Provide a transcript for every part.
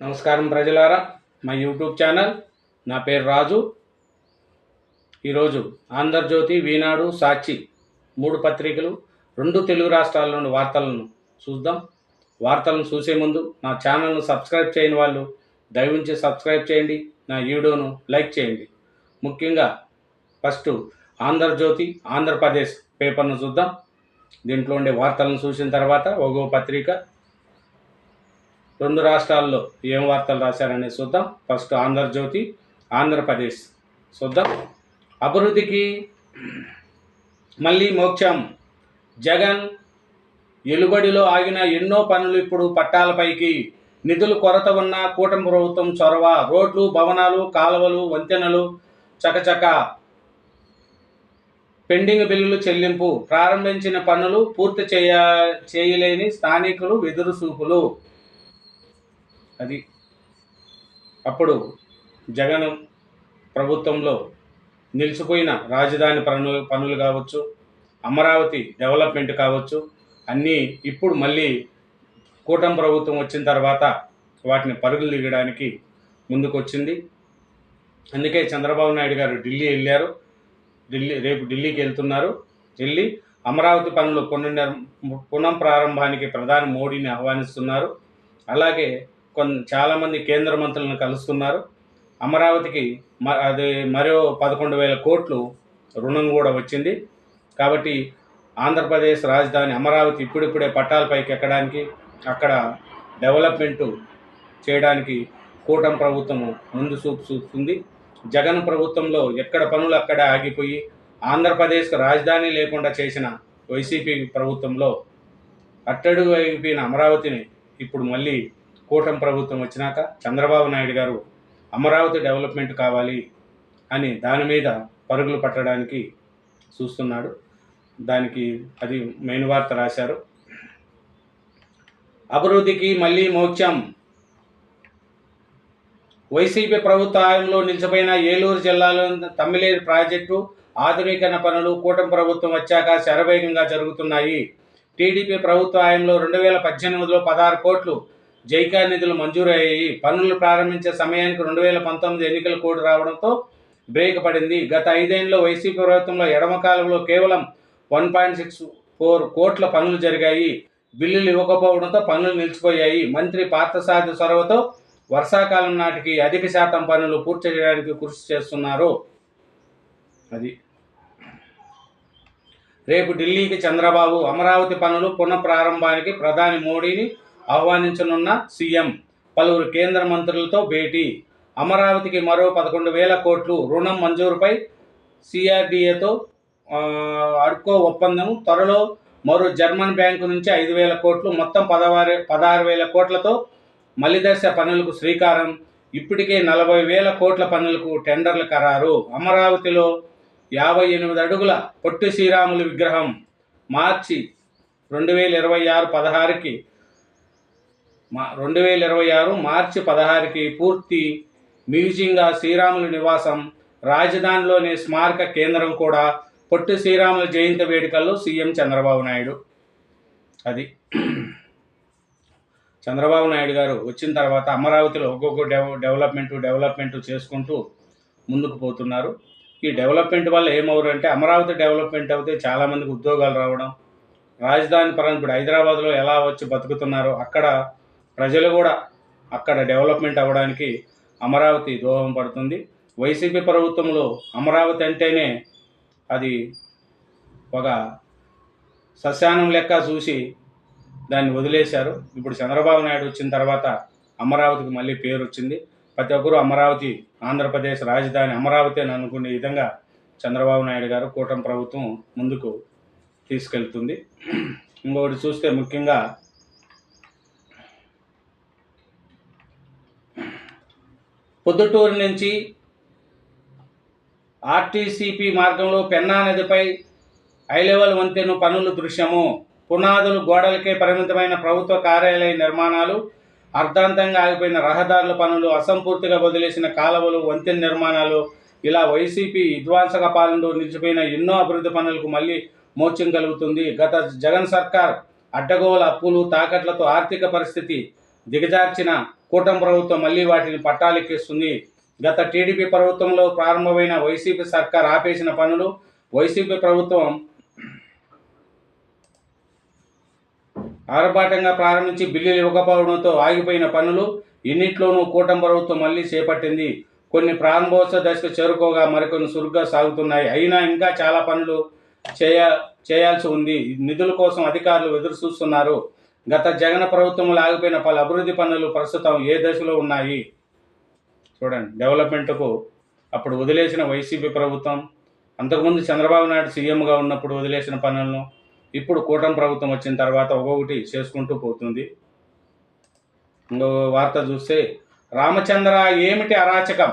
నమస్కారం ప్రజలారా. మా యూట్యూబ్ ఛానల్ నా పేరు రాజు. ఈరోజు ఆంధ్రజ్యోతి వీనాడు సాక్షి మూడు పత్రికలు రెండు తెలుగు రాష్ట్రాల్లోని వార్తలను చూద్దాం. వార్తలను చూసే ముందు నా ఛానల్ను సబ్స్క్రైబ్ చేయని వాళ్ళు దయవుంచి సబ్స్క్రైబ్ చేయండి. నా వీడియోను లైక్ చేయండి. ముఖ్యంగా ఫస్ట్ ఆంధ్రజ్యోతి ఆంధ్రప్రదేశ్ పేపర్ను చూద్దాం. దీంట్లో ఉండే వార్తలను చూసిన తర్వాత ఒక్కో పత్రిక రెండు రాష్ట్రాల్లో ఏం వార్తలు రాశారనేది చూద్దాం. ఫస్ట్ ఆంధ్రజ్యోతి ఆంధ్రప్రదేశ్. చూద్దాం. అభివృద్ధికి మళ్ళీ మోక్షం. జగన్ ఎలుబడిలో ఆగిన ఎన్నో పనులు ఇప్పుడు పట్టాలపైకి నిధులు కొరత ఉన్న కూటమి ప్రభుత్వం చొరవ. రోడ్లు భవనాలు కాలువలు వంతెనలు చకచక. పెండింగ్ బిల్లులు చెల్లింపు. ప్రారంభించిన పనులు పూర్తి చేయ చేయలేని స్థానికులు వెదురు చూపులు. అది. అప్పుడు జగన్ ప్రభుత్వంలో నిలిచిపోయిన రాజధాని పనులు పనులు కావచ్చు అమరావతి డెవలప్మెంట్ కావచ్చు అన్నీ ఇప్పుడు మళ్ళీ కూటమి ప్రభుత్వం వచ్చిన తర్వాత వాటిని పరుగులు దిగడానికి ముందుకొచ్చింది. అందుకే చంద్రబాబు నాయుడు గారు ఢిల్లీ వెళ్ళారు. ఢిల్లీ రేపు ఢిల్లీకి వెళ్తున్నారు. వెళ్ళి అమరావతి పనులు పునర్ పునః ప్రారంభానికి ప్రధాని మోడీని ఆహ్వానిస్తున్నారు. అలాగే కొన్ని చాలామంది కేంద్ర మంత్రులను కలుస్తున్నారు. అమరావతికి మ అది మరో పదకొండు వేల కోట్లు రుణం కూడా వచ్చింది. కాబట్టి ఆంధ్రప్రదేశ్ రాజధాని అమరావతి ఇప్పుడిప్పుడే పట్టాలపైకి ఎక్కడానికి అక్కడ డెవలప్మెంటు చేయడానికి కూటమి ప్రభుత్వము ముందు చూపు చూస్తుంది జగన్ ప్రభుత్వంలో ఎక్కడ పనులు అక్కడే ఆగిపోయి ఆంధ్రప్రదేశ్కు రాజధాని లేకుండా చేసిన వైసీపీ ప్రభుత్వంలో అట్టడుగు అయిపోయిన అమరావతిని ఇప్పుడు మళ్ళీ కూటమి ప్రభుత్వం వచ్చినాక చంద్రబాబు నాయుడు గారు అమరావతి డెవలప్మెంట్ కావాలి అని దాని మీద పరుగులు పట్టడానికి చూస్తున్నాడు. దానికి అది మెయిన్ వార్త రాశారు. అభివృద్ధికి మళ్ళీ మోక్షం. వైసీపీ ప్రభుత్వ హయాంలో నిలిచిపోయిన ఏలూరు జిల్లాలో తమ్మిలేరు ప్రాజెక్టు ఆధునీకరణ పనులు కూటమి ప్రభుత్వం వచ్చాక శరవేగంగా జరుగుతున్నాయి. టీడీపీ ప్రభుత్వ హయాంలో రెండు వేల పద్దెనిమిదిలో పదహారు కోట్లు జైకా నిధులు మంజూరయ్యాయి. పనులు ప్రారంభించే సమయానికి రెండు వేల పంతొమ్మిది ఎన్నికల కోడ్ రావడంతో బ్రేక్ పడింది. గత ఐదేళ్ళలో వైసీపీ ప్రభుత్వంలో ఎడమ కాలంలో కేవలం వన్ పాయింట్ సిక్స్ ఫోర్ కోట్ల పనులు జరిగాయి. బిల్లులు ఇవ్వకపోవడంతో పనులు నిలిచిపోయాయి. మంత్రి పార్థసారథి చొరవతో వర్షాకాలం నాటికి అధిక శాతం పనులు పూర్తి చేయడానికి కృషి చేస్తున్నారు. అది. రేపు ఢిల్లీకి చంద్రబాబు అమరావతి పనులు పునః ప్రారంభానికి ప్రధాని మోడీని ఆహ్వానించనున్న సీఎం పలువురు కేంద్ర మంత్రులతో భేటీ. అమరావతికి మరో పదకొండు వేల కోట్లు రుణం మంజూరుపై సిఆర్డిఏతో అడ్కో ఒప్పందం. త్వరలో మరో జర్మన్ బ్యాంకు నుంచి ఐదు వేల కోట్లు మొత్తం పదహారు పదహారు వేల కోట్లతో మలిదశ పనులకు శ్రీకారం. ఇప్పటికే నలభై వేల కోట్ల పనులకు టెండర్లు ఖరారు అమరావతిలో యాభై ఎనిమిది అడుగుల పొట్టి శ్రీరాములు విగ్రహం మార్చి రెండు వేల ఇరవై ఆరు పదహారుకి మా రెండు వేల ఇరవై ఆరు మార్చి పదహారుకి పూర్తి మ్యూజియంగా శ్రీరాములు నివాసం రాజధానిలోని స్మారక కేంద్రం కూడా పొట్టి శ్రీరాముల జయంతి వేడుకల్లో సీఎం చంద్రబాబు నాయుడు. అది చంద్రబాబు నాయుడు గారు వచ్చిన తర్వాత అమరావతిలో ఒక్కొక్క డెవ డెవలప్మెంట్ డెవలప్మెంట్ చేసుకుంటూ ముందుకు పోతున్నారు. ఈ డెవలప్మెంట్ వల్ల ఏమవురంటే అమరావతి డెవలప్మెంట్ అయితే చాలామందికి ఉద్యోగాలు రావడం రాజధాని పరంగా ఇప్పుడు హైదరాబాద్లో ఎలా వచ్చి బతుకుతున్నారో అక్కడ ప్రజలు కూడా అక్కడ డెవలప్మెంట్ అవ్వడానికి అమరావతి దోహం పడుతుంది. వైసీపీ ప్రభుత్వంలో అమరావతి అంటేనే అది ఒక సస్యానం లెక్క చూసి దాన్ని వదిలేశారు. ఇప్పుడు చంద్రబాబు నాయుడు వచ్చిన తర్వాత అమరావతికి మళ్ళీ పేరు వచ్చింది. ప్రతి ఒక్కరూ అమరావతి ఆంధ్రప్రదేశ్ రాజధాని అమరావతి అని అనుకునే విధంగా చంద్రబాబు నాయుడు గారు కూటమి ప్రభుత్వం ముందుకు తీసుకెళ్తుంది. ఇంకొకటి చూస్తే ముఖ్యంగా పొద్దుటూరు నుంచి ఆర్టీసీపీ మార్గంలో పెన్నా నదిపై హై వంతెన పనులు దృశ్యము. పునాదులు గోడలకే పరిమితమైన ప్రభుత్వ కార్యాలయ నిర్మాణాలు అర్ధాంతంగా ఆగిపోయిన రహదారుల పనులు అసంపూర్తిగా వదిలేసిన కాలువలు వంతెన నిర్మాణాలు ఇలా వైసీపీ విధ్వంసక పాలనలో నిలిచిపోయిన ఎన్నో అభివృద్ధి పనులకు మళ్ళీ మోచం కలుగుతుంది. గత జగన్ సర్కార్ అడ్డగోల అప్పులు తాకట్లతో ఆర్థిక పరిస్థితి దిగజార్చిన కూటమి ప్రభుత్వం మళ్ళీ వాటిని పట్టాలెక్కిస్తుంది. గత టీడీపీ ప్రభుత్వంలో ప్రారంభమైన వైసీపీ సర్కార్ ఆపేసిన పనులు వైసీపీ ప్రభుత్వం ఆర్భాటంగా ప్రారంభించి బిల్లులు ఇవ్వకపోవడంతో ఆగిపోయిన పనులు ఇన్నిట్లోనూ కూటమి ప్రభుత్వం మళ్ళీ చేపట్టింది. కొన్ని ప్రారంభోత్సవ దశకు చేరుకోగా మరికొన్ని సురుగ్గా సాగుతున్నాయి. అయినా ఇంకా చాలా పనులు చేయ చేయాల్సి ఉంది. నిధుల కోసం అధికారులు ఎదురు చూస్తున్నారు గత జగన్ ప్రభుత్వంలో ఆగిపోయిన పలు అభివృద్ధి పనులు ప్రస్తుతం ఏ దశలో ఉన్నాయి? చూడండి డెవలప్మెంట్కు అప్పుడు వదిలేసిన వైసీపీ ప్రభుత్వం అంతకుముందు చంద్రబాబు నాయుడు సీఎంగా ఉన్నప్పుడు వదిలేసిన పనులను ఇప్పుడు కూటమి ప్రభుత్వం వచ్చిన తర్వాత ఒక్కొక్కటి చేసుకుంటూ పోతుంది. ఇంకో వార్త చూస్తే రామచంద్ర ఏమిటి అరాచకం?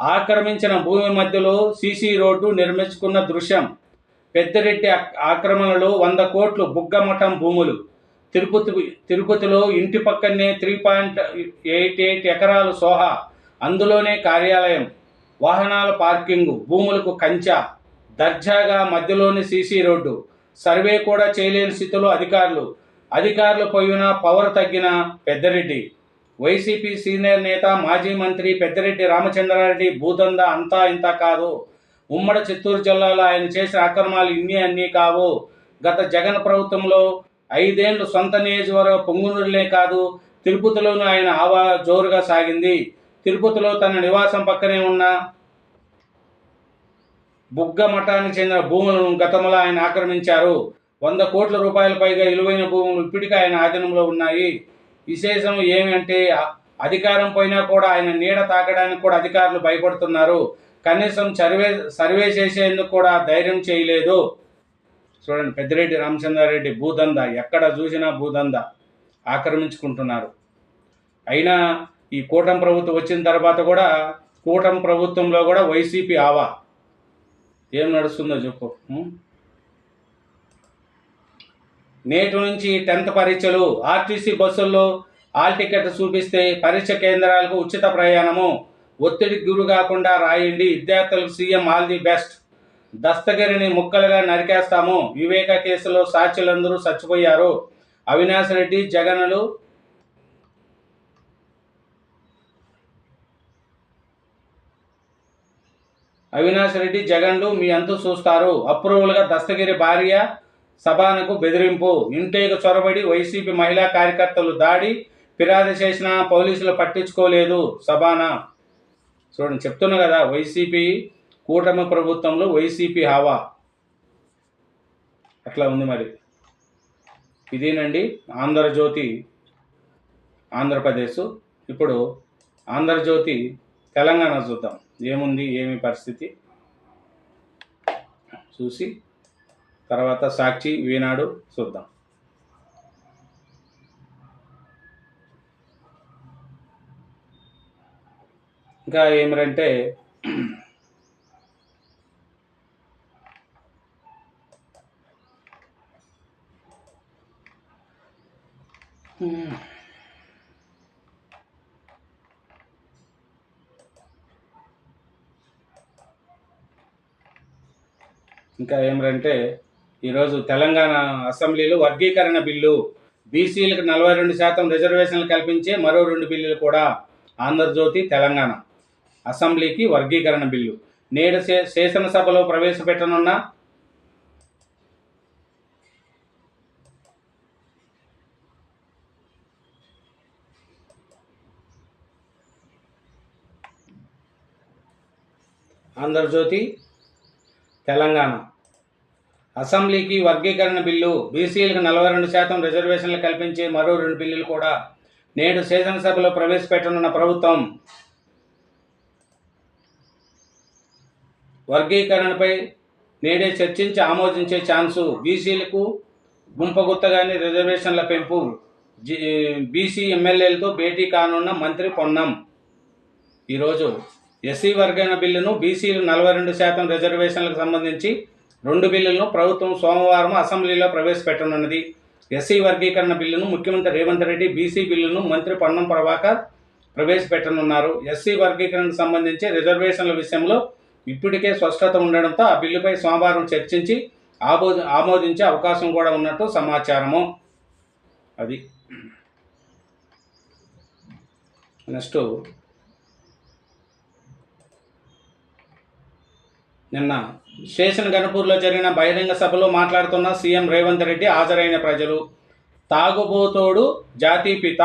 ఆక్రమించిన భూమి మధ్యలో సీసీ రోడ్డు నిర్మించుకున్న దృశ్యం. పెద్దిరెడ్డి ఆక్రమణలో వంద కోట్లు బుగ్గమఠం భూములు. తిరుపతి తిరుపతిలో ఇంటి పక్కనే త్రీ పాయింట్ ఎయిట్ ఎయిట్ ఎకరాలు సోహా అందులోనే కార్యాలయం. వాహనాల పార్కింగు భూములకు కంచా దర్జాగా మధ్యలోని సీసీ రోడ్డు. సర్వే కూడా చేయలేని స్థితిలో అధికారులు. అధికారులు పోయిన పవర్ తగ్గిన పెద్దరెడ్డి. వైసీపీ సీనియర్ నేత మాజీ మంత్రి పెద్దిరెడ్డి రామచంద్రారెడ్డి భూదంద అంతా ఇంత కాదు. ఉమ్మడి చిత్తూరు జిల్లాలో ఆయన చేసిన అక్రమాలు ఇన్ని అన్నీ కావు. గత జగన్ ప్రభుత్వంలో ఐదేండ్లు సొంత నియోజకవర్గ పొంగునూరులే కాదు తిరుపతిలోనూ ఆయన ఆవా జోరుగా సాగింది. తిరుపతిలో తన నివాసం పక్కనే ఉన్న బుగ్గ మఠానికి చెందిన భూములను గతంలో ఆయన ఆక్రమించారు. వంద కోట్ల రూపాయల పైగా విలువైన భూములు ఇప్పటికీ ఆయన ఆధీనంలో ఉన్నాయి. విశేషం ఏమంటే అధికారం పోయినా కూడా ఆయన నీడ తాకడానికి కూడా అధికారులు భయపడుతున్నారు. కనీసం సర్వే సర్వే చేసేందుకు కూడా ధైర్యం చేయలేదు. చూడండి పెద్దిరెడ్డి రామచంద్రారెడ్డి భూదంద ఎక్కడ చూసినా భూదంద ఆక్రమించుకుంటున్నారు. అయినా ఈ కూటమి ప్రభుత్వం వచ్చిన తర్వాత కూడా కూటమి ప్రభుత్వంలో కూడా వైసీపీ ఆవా. ఏం నడుస్తుందో చెప్పు. నేటి నుంచి టెన్త్ పరీక్షలు ఆర్టీసీ బస్సుల్లో ఆల్ టికెట్ చూపిస్తే పరీక్ష కేంద్రాలకు ఉచిత ప్రయాణము. ఒత్తిడికి గురి కాకుండా రాయండి. విద్యార్థులకు సీఎం ఆల్ ది బెస్ట్. దస్తగిరిని ముక్కలుగా నరికేస్తాము. వివేక కేసులో సాక్షులందరూ చచ్చిపోయారు. అవినాష్ రెడ్డి జగన్లు అవినాష్ రెడ్డి జగన్లు మీ అంతు చూస్తారు. అప్రూవల్గా దస్తగిరి భార్య సభానకు బెదిరింపు. ఇంటేకు చొరబడి వైసీపీ మహిళా కార్యకర్తలు దాడి ఫిర్యాదు చేసిన పోలీసులు పట్టించుకోలేదు సభానా. చూడండి చెప్తున్నా కదా వైసీపీ కూటమి ప్రభుత్వంలో వైసీపీ హావా? అట్లా ఉంది మరి. ఇదేనండి ఆంధ్రజ్యోతి ఆంధ్రప్రదేశ్. ఇప్పుడు ఆంధ్రజ్యోతి తెలంగాణ చూద్దాం. ఏముంది ఏమి పరిస్థితి? చూసి తర్వాత సాక్షి ఈనాడు చూద్దాం. ఇంకా ఏమిరంటే ఇంకా ఏమిటంటే ఈరోజు తెలంగాణ అసెంబ్లీలో వర్గీకరణ బిల్లు. బీసీలకు నలభై రెండు శాతం రిజర్వేషన్లు కల్పించే మరో రెండు బిల్లులు కూడా ఆంధ్రజ్యోతి తెలంగాణ. అసెంబ్లీకి వర్గీకరణ బిల్లు. నేడు శే శాసనసభలో ప్రవేశపెట్టనున్న ఆంధ్రజ్యోతి తెలంగాణ. అసెంబ్లీకి వర్గీకరణ బిల్లు బీసీలకు నలభై రెండు శాతం రిజర్వేషన్లు కల్పించే మరో రెండు బిల్లులు కూడా నేడు శాసనసభలో ప్రవేశపెట్టనున్న ప్రభుత్వం. వర్గీకరణపై నేడే చర్చించి ఆమోదించే ఛాన్సు బీసీలకు గుంపగుత్తగానే రిజర్వేషన్ల పెంపు. జీ బీసీ ఎమ్మెల్యేలతో భేటీ కానున్న మంత్రి పొన్నం. ఈరోజు ఎస్సీ వర్గీకరణ బిల్లును బీసీలు నలభై రెండు శాతం రిజర్వేషన్లకు సంబంధించి రెండు బిల్లులను ప్రభుత్వం సోమవారం అసెంబ్లీలో ప్రవేశపెట్టనున్నది. ఎస్సీ వర్గీకరణ బిల్లును ముఖ్యమంత్రి రేవంత్ రెడ్డి బీసీ బిల్లును మంత్రి పొన్నం ప్రభాకర్ ప్రవేశపెట్టనున్నారు. ఎస్సీ వర్గీకరణకు సంబంధించి రిజర్వేషన్ల విషయంలో ఇప్పటికే స్పష్టత ఉండడంతో ఆ బిల్లుపై సోమవారం చర్చించి ఆమో ఆమోదించే అవకాశం కూడా ఉన్నట్టు సమాచారము. అది. నెక్స్ట్. నిన్న స్టేషన్ గణపూర్లో జరిగిన బహిరంగ సభలో మాట్లాడుతున్న సీఎం రేవంత్ రెడ్డి హాజరైన ప్రజలు తాగుబోతోడు జాతిపిత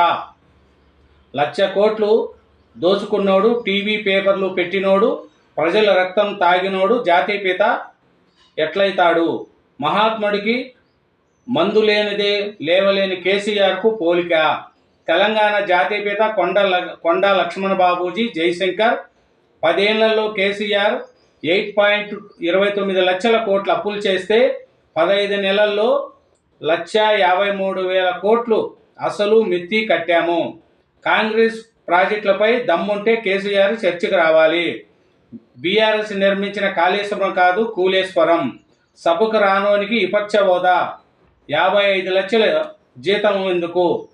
లక్ష కోట్లు దోచుకున్నోడు టీవీ పేపర్లు పెట్టినోడు ప్రజల రక్తం తాగినోడు జాతిపిత ఎట్లయితాడు? మహాత్ముడికి మందు లేనిదే లేవలేని కేసీఆర్కు పోలిక. తెలంగాణ జాతీయపేత కొండ ల- లక్ష్మణ బాబూజీ జయశంకర్ పదేళ్ళలో కేసీఆర్ ఎయిట్ పాయింట్ ఇరవై తొమ్మిది లక్షల కోట్ల అప్పులు చేస్తే పదహైదు నెలల్లో లక్ష యాభై మూడు వేల కోట్లు అసలు మిత్తి కట్టాము. కాంగ్రెస్ ప్రాజెక్టులపై దమ్ముంటే కేసీఆర్ చర్చకు రావాలి. బీఆర్ఎస్ నిర్మించిన కాళేశ్వరం కాదు కూలేశ్వరం. సభకు రానోనికి విపక్ష హోదా. యాభై ఐదు లక్షల జీతం ఎందుకు?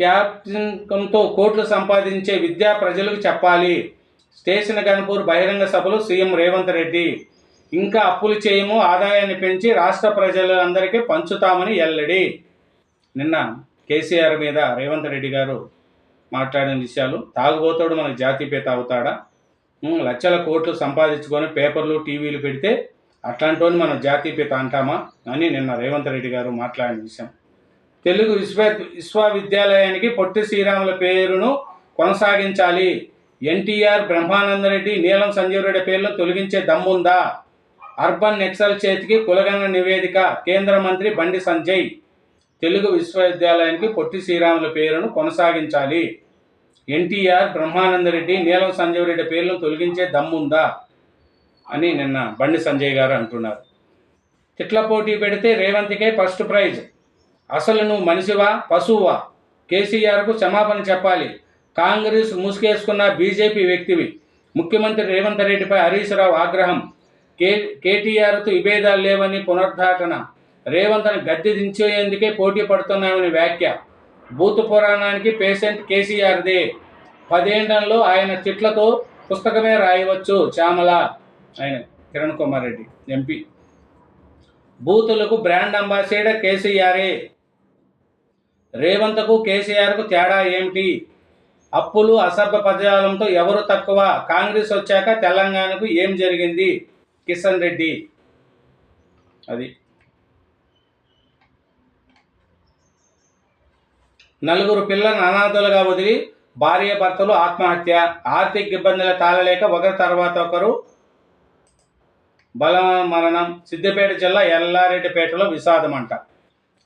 ఉం? క్యాప్టన్తో కోట్లు సంపాదించే విద్య ప్రజలకు చెప్పాలి. స్టేషన్ గన్పూర్ బహిరంగ సభలు సీఎం రేవంత్ రెడ్డి ఇంకా అప్పులు చేయము ఆదాయాన్ని పెంచి రాష్ట్ర ప్రజలందరికీ పంచుతామని ఎల్లడి. నిన్న కేసీఆర్ మీద రేవంత్ రెడ్డి గారు మాట్లాడిన విషయాలు తాగుబోతాడు మనకు జాతిపేత అవుతాడా? లక్షల కోట్లు సంపాదించుకొని పేపర్లు టీవీలు పెడితే అట్లాంటి మనం జాతీయపేత అంటామా? అని నిన్న రేవంత్ రెడ్డి గారు మాట్లాడిన విషయం. తెలుగు విశ్వ విశ్వవిద్యాలయానికి పొట్టి శ్రీరాముల పేరును కొనసాగించాలి. ఎన్టీఆర్ బ్రహ్మానందరెడ్డి నీలం సంజీవరెడ్డి పేర్లను తొలగించే దమ్ముందా? అర్బన్ నెక్సల్ చేతికి కులగన్న నివేదిక కేంద్ర మంత్రి బండి సంజయ్. తెలుగు విశ్వవిద్యాలయానికి పొట్టి శ్రీరాముల పేరును కొనసాగించాలి. ఎన్టీఆర్ బ్రహ్మానందరెడ్డి నీలం సంజీవరెడ్డి పేర్లను తొలగించే దమ్ముందా? అని నిన్న బండి సంజయ్ గారు అంటున్నారు. తిట్ల పోటీ పెడితే రేవంత్కే ఫస్ట్ ప్రైజ్. అసలు నువ్వు మనిషివా? పశువువా? కేసీఆర్కు క్షమాపణ చెప్పాలి. కాంగ్రెస్ మూసుకేసుకున్న బీజేపీ వ్యక్తివి. ముఖ్యమంత్రి రేవంత్ రెడ్డిపై హరీష్ రావు ఆగ్రహం. కే కేటీఆర్తో విభేదాలు లేవని పునరుద్ఘాటన రేవంత్ను గద్దె దించేందుకే పోటీ పడుతున్నామని వ్యాఖ్య. Booth పురాణానికి patient కేసీఆర్దే. పదేండంలో ఆయన చిట్లతో పుస్తకమే రాయవచ్చు చామల ఆయన కిరణ్ కుమార్ రెడ్డి ఎంపీ. బూతులకు బ్రాండ్ అంబాసిడర్ కేసీఆరే రేవంత్కు కేసీఆర్కు తేడా ఏమిటి? అప్పులు అసభ్య పదజాలంతో ఎవరు తక్కువ? కాంగ్రెస్ వచ్చాక తెలంగాణకు ఏం జరిగింది? కిషన్ రెడ్డి. అది. నలుగురు పిల్లలను అనాథలుగా వదిలి భార్య భర్తలు ఆత్మహత్య ఆర్థిక ఇబ్బందుల తాళలేక ఒకరి తర్వాత ఒకరు బల మరణం సిద్దిపేట జిల్లా ఎల్లారెడ్డిపేటలో విషాదం అంట.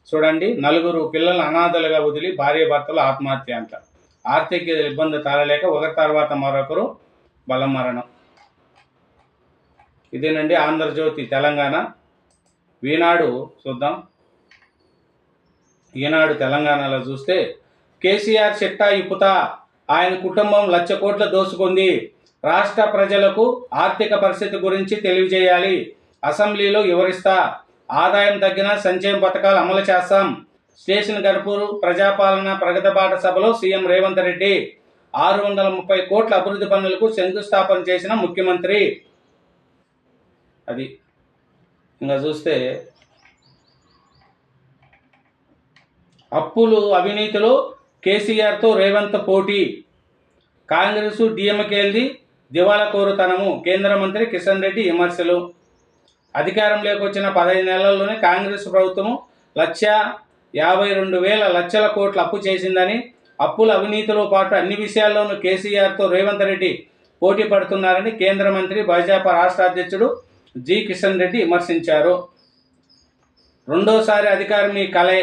చూడండి నలుగురు పిల్లలు అనాథలుగా వదిలి భార్య భర్తలు ఆత్మహత్య అంట. ఆర్థిక ఇబ్బంది తాళలేక ఒకరి తర్వాత మరొకరు బల మరణం. ఇదేనండి ఆంధ్రజ్యోతి తెలంగాణ. ఈనాడు చూద్దాం. ఈనాడు తెలంగాణలో చూస్తే కేసీఆర్ చిట్టా ఇప్పుతా. ఆయన కుటుంబం లక్ష కోట్ల దోసుకుంది. రాష్ట్ర ప్రజలకు ఆర్థిక పరిస్థితి గురించి తెలియజేయాలి. అసెంబ్లీలో వివరిస్తా. ఆదాయం తగ్గిన సంక్షేమ పథకాలు అమలు చేస్తాం. స్టేషన్ గణపూర్ ప్రజాపాలన ప్రగతి బాట సభలో సీఎం రేవంత్ రెడ్డి. ఆరు వందల ముప్పై కోట్ల అభివృద్ధి పనులకు శంకుస్థాపన చేసిన ముఖ్యమంత్రి. అది ఇంకా చూస్తే అప్పులు అవినీతిలో కేసీఆర్తో రేవంత్ పోటీ. కాంగ్రెస్ డిఎంకేల్ది దివాలా కోరుతనము. కేంద్ర మంత్రి కిషన్ రెడ్డి విమర్శలు. అధికారంలోకి వచ్చిన పదహైదు నెలల్లోనే కాంగ్రెస్ ప్రభుత్వం లక్ష యాభై రెండు వేల లక్షల కోట్ల అప్పు చేసిందని అప్పుల అవినీతిలో పాటు అన్ని విషయాల్లోనూ కేసీఆర్తో రేవంత్ రెడ్డి పోటీ పడుతున్నారని కేంద్ర మంత్రి భాజపా రాష్ట్ర అధ్యక్షుడు జి కిషన్ రెడ్డి విమర్శించారు. రెండోసారి అధికారం మీ కలే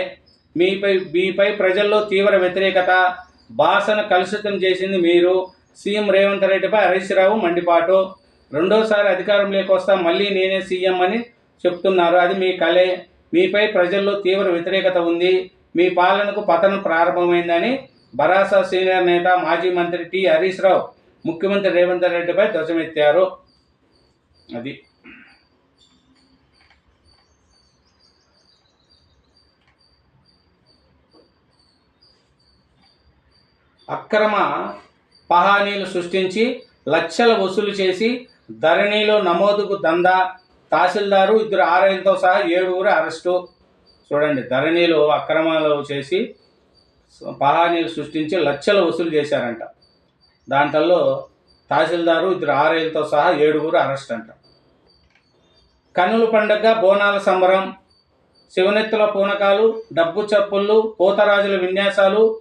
మీపై మీపై ప్రజల్లో తీవ్ర వ్యతిరేకత భాషను కలుషితం చేసింది మీరు. సీఎం రేవంత్ రెడ్డిపై హరీష్ రావు మండిపాటు. రెండోసారి అధికారంలోకి వస్తా మళ్ళీ నేనే సీఎం అని చెప్తున్నారు. అది మీ కలే. మీపై ప్రజల్లో తీవ్ర వ్యతిరేకత ఉంది. మీ పాలనకు పతనం ప్రారంభమైందని బరాసా సీనియర్ నేత మాజీ మంత్రి టి హరీష్ రావు ముఖ్యమంత్రి రేవంత్ రెడ్డిపై ధ్వజమెత్తారు. అది. అక్రమ పహానీలు సృష్టించి లక్షల వసూలు చేసి ధరణిలో నమోదుకు దందా తహసీల్దారు ఇద్దరు ఆర్ఐలతో సహా ఏడుగురు అరెస్టు. చూడండి ధరణిలో అక్రమాలు చేసి పహానీలు సృష్టించి లక్షలు వసూలు చేశారంట. దాంట్లో తహసీల్దారు ఇద్దరు ఆర్ఐలతో సహా ఏడుగురు అరెస్ట్ అంట కన్నుల పండగ బోనాల సంబరం శివనెత్తుల పూనకాలు డబ్బు చప్పుళ్ళు పోతరాజుల విన్యాసాలు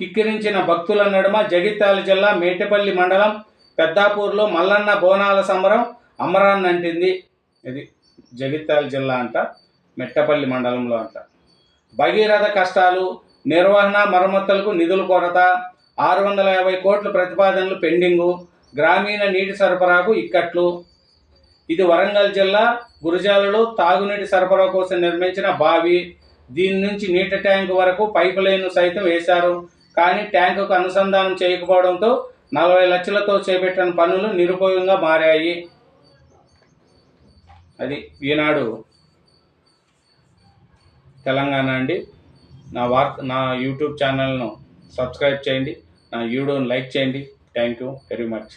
కిక్కిరించిన భక్తుల నడుమ జగిత్యాల జిల్లా మేటపల్లి మండలం పెద్దాపూర్లో మల్లన్న బోనాల సమరం అమరాన్ని అంటింది. ఇది జగిత్యాల జిల్లా అంట మెట్టపల్లి మండలంలో అంట. భగీరథ కష్టాలు నిర్వహణ మరమ్మతులకు నిధుల కొరత ఆరు వందల యాభై కోట్ల ప్రతిపాదనలు పెండింగు గ్రామీణ నీటి సరఫరాకు ఇక్కట్లు. ఇది వరంగల్ జిల్లా గురజాలలో తాగునీటి సరఫరా కోసం నిర్మించిన బావి. దీని నుంచి నీటి ట్యాంకు వరకు పైపు లైన్ సైతం వేశారు. కానీ ట్యాంకుకు అనుసంధానం చేయకపోవడంతో నలభై లక్షలతో చేపట్టిన పనులు నిరుపయోగంగా మారాయి. అది ఈనాడు తెలంగాణ అండి. నా వార్త నా యూట్యూబ్ ఛానల్ను సబ్స్క్రైబ్ చేయండి. నా వీడియోని లైక్ చేయండి. Thank you very much.